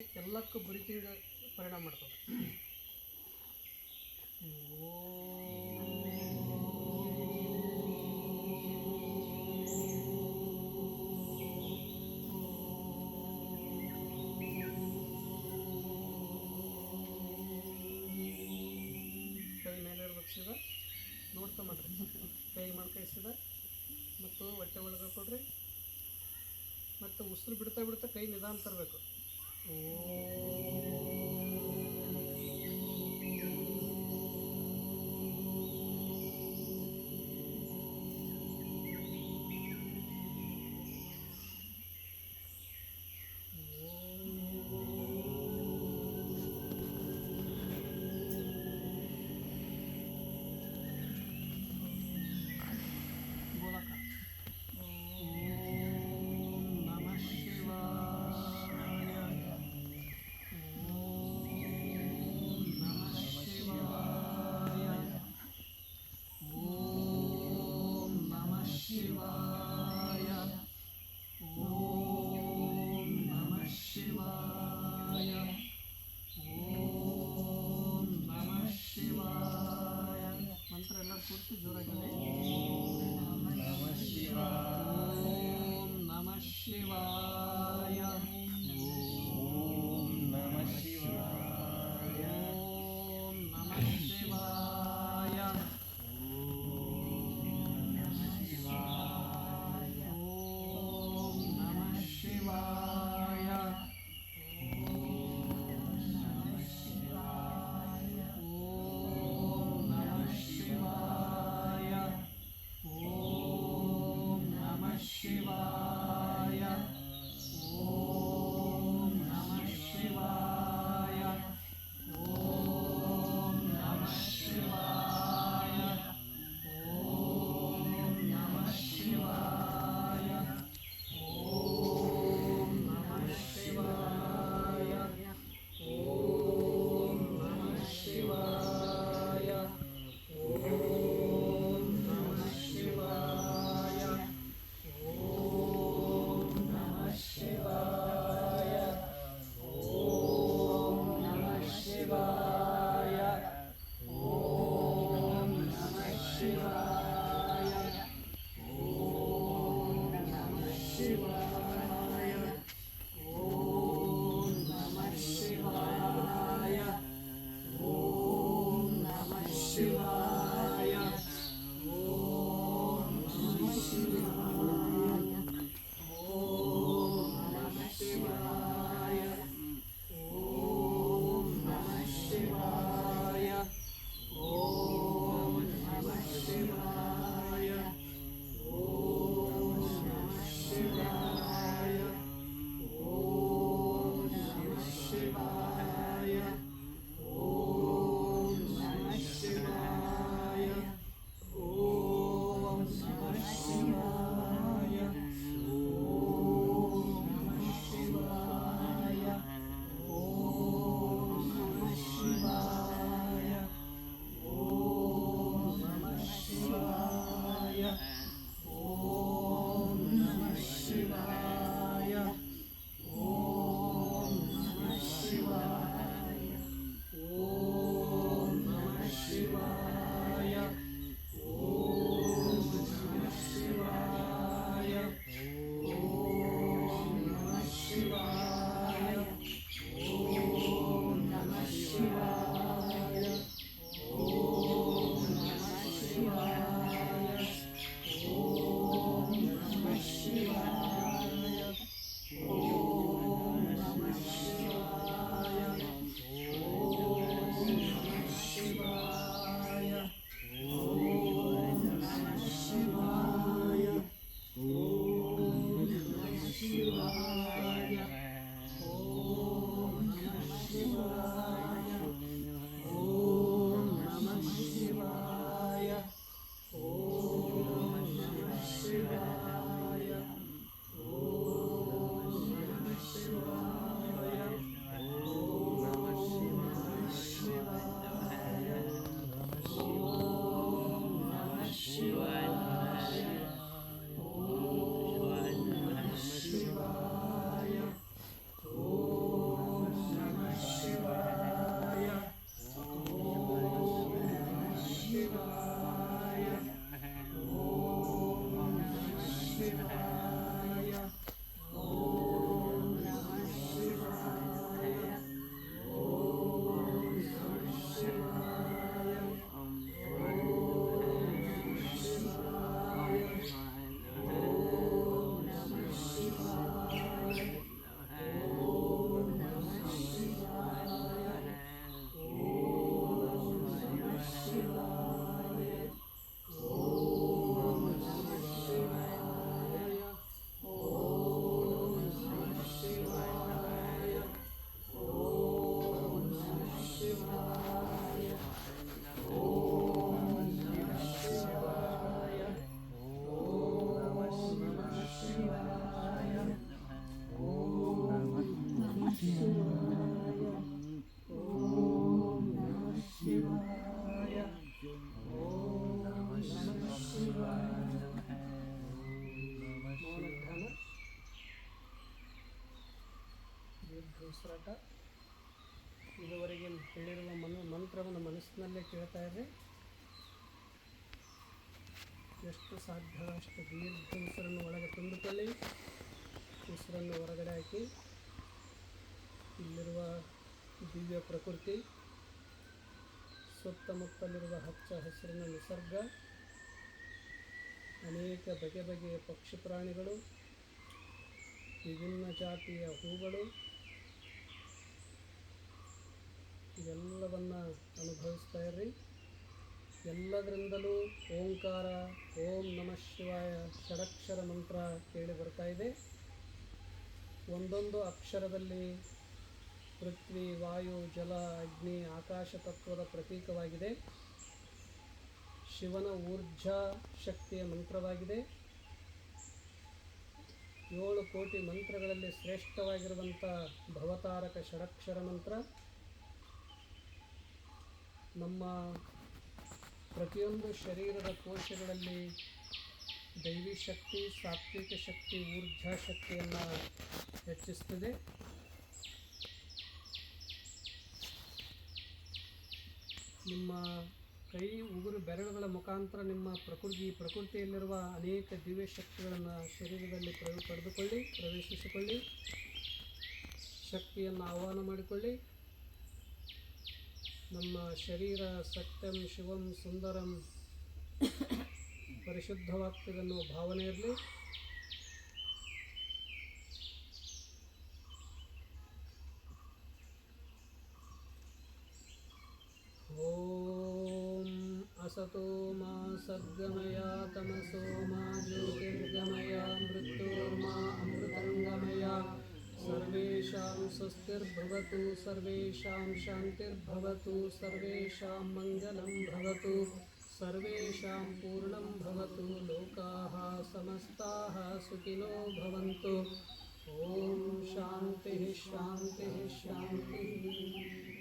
ಎಲ್ಲಕ್ಕೂ ಬ್ರೀತಿಂಗ್ ಪರಿಣಾಮ ಮಾಡ್ತದೆ. ಕೈ ಮೇಲೆ ಇರ್ಬೇಕು ಸೀದಾ ನೋಡ್ತಾ ಮಾಡ್ರಿ. ಕೈ ಮಾಡ್ಕೈಸಿದ ಸೀದಾ ಮತ್ತು ಹೊಟ್ಟೆ ಒಳಗೆ ಹಾಕೊಡ್ರಿ ಮತ್ತು ಉಸಿರು ಬಿಡ್ತಾ ಬಿಡ್ತಾ ಕೈ ನಿಧಾನ ತರಬೇಕು. Amém. একটু জোরে গেলে ಉಸಿರಾಟ ಇದುವರೆಗೆ ಹೇಳಿರುವ ಮನ, ಮಂತ್ರವನ್ನು ಮನಸ್ಸಿನಲ್ಲೇ ಕೇಳ್ತಾ ಇರ್ರಿ. ಎಷ್ಟು ಸಾಧ್ಯವೋ ಅಷ್ಟು ದೀರ್ಘ ಉಸಿರನ್ನು ಒಳಗೆ ತುಂಬಿಕೊಳ್ಳಿ. ಉಸಿರನ್ನು ಹೊರಗಡೆ ಹಾಕಿ. ಇಲ್ಲಿರುವ ದಿವ್ಯ ಪ್ರಕೃತಿ, ಸುತ್ತಮುತ್ತಲಿರುವ ಹಚ್ಚ ಹಸಿರಿನ ನಿಸರ್ಗ, ಅನೇಕ ಬಗೆ ಬಗೆಯ ಪಕ್ಷಿ ಪ್ರಾಣಿಗಳು ವಿಭಿನ್ನ ಜಾತಿಯ ಹೂಗಳು ಇವೆಲ್ಲವನ್ನು ಅನುಭವಿಸ್ತಾ ಇರ್ರಿ. ಎಲ್ಲದರಿಂದಲೂ ಓಂಕಾರ, ಓಂ ನಮಃ ಶಿವಾಯ, ಷಡಕ್ಷರ ಮಂತ್ರ ಕೇಳಿ ಬರ್ತಾ ಇದೆ. ಒಂದೊಂದು ಅಕ್ಷರದಲ್ಲಿ ಪೃಥ್ವಿ, ವಾಯು, ಜಲ, ಅಗ್ನಿ, ಆಕಾಶ ತತ್ವದ ಪ್ರತೀಕವಾಗಿದೆ. ಶಿವನ ಊರ್ಜಾ ಶಕ್ತಿಯ ಮಂತ್ರವಾಗಿದೆ. ಏಳು ಕೋಟಿ ಮಂತ್ರಗಳಲ್ಲಿ ಶ್ರೇಷ್ಠವಾಗಿರುವಂಥ ಭವತಾರಕ ಷಡಕ್ಷರ ಮಂತ್ರ. ನಮ್ಮ ಪ್ರತಿಯೊಂದು ಶರೀರದ ಕೋಶಗಳಲ್ಲಿ ದೈವಿ ಶಕ್ತಿ, ಸಾತ್ವಿಕ ಶಕ್ತಿ ಊರ್ಜಾ ಶಕ್ತಿಯನ್ನು ಹೆಚ್ಚಿಸ್ತದೆ. ನಿಮ್ಮ ಕೈ, ಉಗುರು, ಬೆರಳುಗಳ ಮುಖಾಂತರ ನಿಮ್ಮ ಪ್ರಕೃತಿ, ಪ್ರಕೃತಿಯಲ್ಲಿರುವ ಅನೇಕ ದಿವ್ಯ ಶಕ್ತಿಗಳನ್ನು ಶರೀರದಲ್ಲಿ ಪಡೆದುಕೊಳ್ಳಿ, ಪ್ರವೇಶಿಸಿಕೊಳ್ಳಿ. ಶಕ್ತಿಯನ್ನು ಆಹ್ವಾನ ಮಾಡಿಕೊಳ್ಳಿ. ನಮ್ಮ ಶರೀರ ಸತ್ಯಂ ಶಿವಂ ಸುಂದರಂ ಪರಿಶುದ್ಧವಾಗ್ತದೆ ಅನ್ನೋ ಭಾವನೆ ಇರಲಿ ॐ असतो मा सद्गमया तमसो मा स्वस्तिर्भवतु सर्वेषां शान्तिर्भवतु, सर्वेषां मङ्गलं भवतु, सर्वेषां पूर्णं भवतु, लोकाः समस्ताः सुखिनो भवन्तु। ॐ शान्तिः शान्तिः शान्तिः।